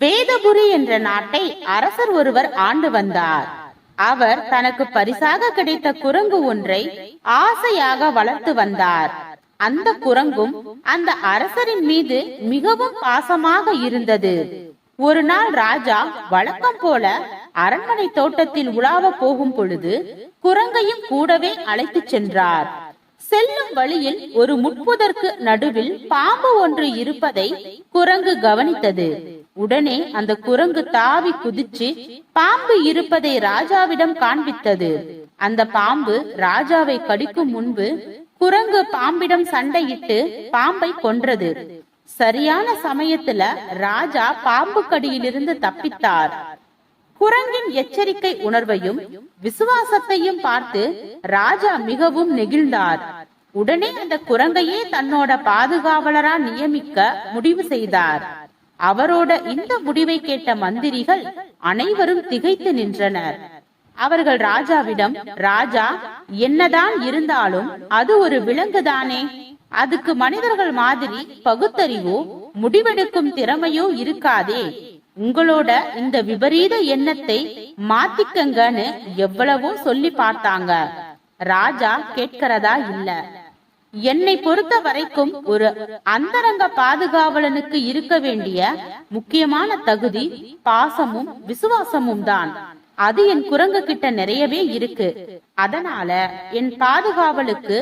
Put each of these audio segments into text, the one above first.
வேதபுரி என்ற நாட்டை அரசர் ஒருவர் ஆண்டு வந்தார். அவர் தனக்கு பரிசாக கிடைத்த குரங்கு ஒன்றை ஆசையாக வளர்த்து வந்தார். அந்த குரங்கும் அந்த அரசரின் மீது மிகவும் பாசமாக இருந்தது. ஒரு நாள் ராஜா வழக்கம் போல அரண்மனை தோட்டத்தில் உலாவ போகும் பொழுது குரங்கையும் கூடவே அழைத்துச் சென்றார். செல்லும் வழியில் ஒரு முட்புதற்கு நடுவில் பாம்பு ஒன்று இருப்பதை குரங்கு கவனித்தது. உடனே அந்த குரங்கு தாவி குதிச்சு பாம்பு இருப்பதை ராஜாவிடம் காண்பித்தது. அந்த பாம்பு ராஜாவை கடிக்கும் முன்பு குரங்கு பாம்பிடம் சண்டையிட்டு பாம்பை கொன்றது. சரியான சமயத்துல ராஜா பாம்பு கடியிலிருந்து தப்பித்தார். குரங்கின் எச்சரிக்கை உணர்வையும் விசுவாசத்தையும் பார்த்து ராஜா மிகவும் நெகிழ்ந்தார். உடனே அந்த குரங்கையே தன்னோட பாதுகாவலரா நியமிக்க முடிவு செய்தார். அவரோட இந்த முடிவை கேட்ட மந்திரிகள் அனைவரும் திகைத்து நின்றனர். அவர்கள் ராஜாவிடம் ராஜா என்னதான் இருந்தாலும் அது ஒரு விலங்கு தானே அதுக்கு மனிதர்கள் மாதிரி பகுத்தறிவோ முடிவெடுக்கும் திறமையோ இருக்காதே. உங்களோட இந்த விபரீத எண்ணத்தை மாத்திக்கங்கன்னு எவ்வளவோ சொல்லி பார்த்தாங்க. ராஜா கேட்கிறதா இல்ல. என்னை பொறுத்த வரைக்கும் ஒரு அந்தரங்க பாதுகாவலனுக்கு இருக்க வேண்டிய முக்கியமான தகுதி பாசமும் விசுவாசமும் தான். அது என் குரங்கு கிட்ட நிறையவே இருக்கு. அதனால என் பாதுகாவலுக்கு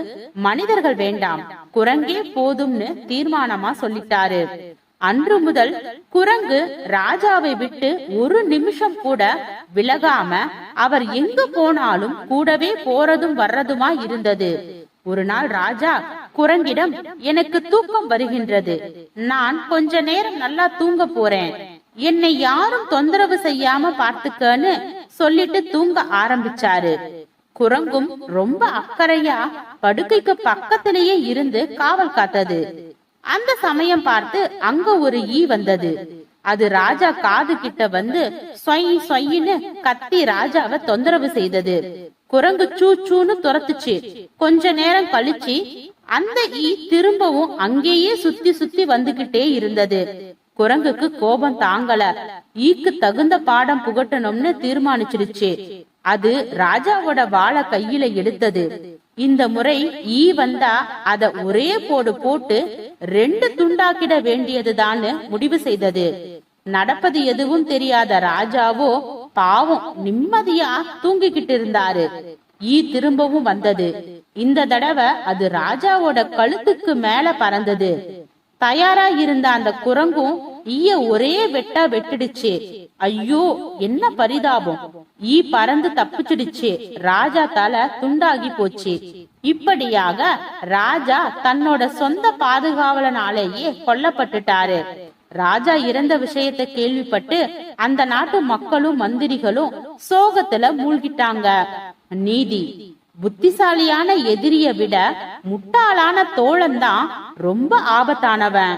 மனிதர்கள் வேண்டாம். குரங்கே போதும்னு தீர்மானமா சொல்லிட்டாரு. அன்று முதல் குரங்கு ராஜாவை விட்டு ஒரு நிமிஷம் கூட விலகாம அவர் எங்கு போனாலும் கூடவே போறதும் வர்றதுமா இருந்தது. ஒரு நாள் ராஜா குரங்கிடம் எனக்கு தூக்கம் வருகின்றது. நான் கொஞ்ச நேரம் நல்லா தூங்க போறேன். என்னை யாரும் தொந்தரவு செய்யாம பார்த்துக்கன்னு சொல்லிட்டு தூங்க ஆரம்பிச்சாரு. குரங்கும் ரொம்ப அக்கறையா படுக்கைக்கு பக்கத்திலேயே இருந்து காவல் காத்தது. அந்த சமயம் பார்த்து அங்க ஒரு ஈ வந்தது. அது ராஜா காது கிட்ட வந்து சொய் சொயின்னு கத்தி ராஜாவை தொந்தரவு செய்தது. குரங்கு சூ சூன்னு துரத்துச்சு. கொஞ்ச நேரம் கழிச்சு அந்த ஈ திரும்பவும் அங்கேயே சுத்தி சுத்தி வந்துகிட்டே இருந்தது. குரங்குக்கு கோபம் தாங்கல. ஈக்கு தகுந்த பாடம் புகட்டணும்னு தீர்மானிச்சிருச்சு. அது ராஜாவோட வாழ கையில எடுத்தது. இந்த முறை ஈ வந்தா அத ஒரே போடு போட்டு ரெண்டு துண்டாக்கிட வேண்டியதுதான்னு முடிவு செய்தது. நடப்பது எதுவும் தெரியாத ராஜாவோ பாவம் நிம்மதியா தூங்கிக்கிட்டு இருந்தாரு. ஈ திரும்பவும் வந்தது. இந்த தடவை அது ராஜாவோட கழுத்துக்கு மேல பறந்தது. தயாரா இருந்த அந்த குரங்கும் ஈய ஒரே வெட்டா வெட்டிடுச்சு. ஐயோ என்ன பரிதாபம். ஈ பறந்து தப்பிச்சிடுச்சு. ராஜா தலை துண்டாகி போச்சு. இப்படியாக ராஜா தன்னோட சொந்த பாதுகாவலனாலேயே கொல்லப்பட்டுட்டாரு. ராஜா இறந்த விஷயத்தை கேள்விப்பட்டு அந்த நாட்டு மக்களும் மந்திரிகளும் சோகத்துல மூழ்கிட்டாங்க. நீதி. புத்திசாலியான எதிரிய விட முட்டாளான தோழன் தான் ரொம்ப ஆபத்தானவன்.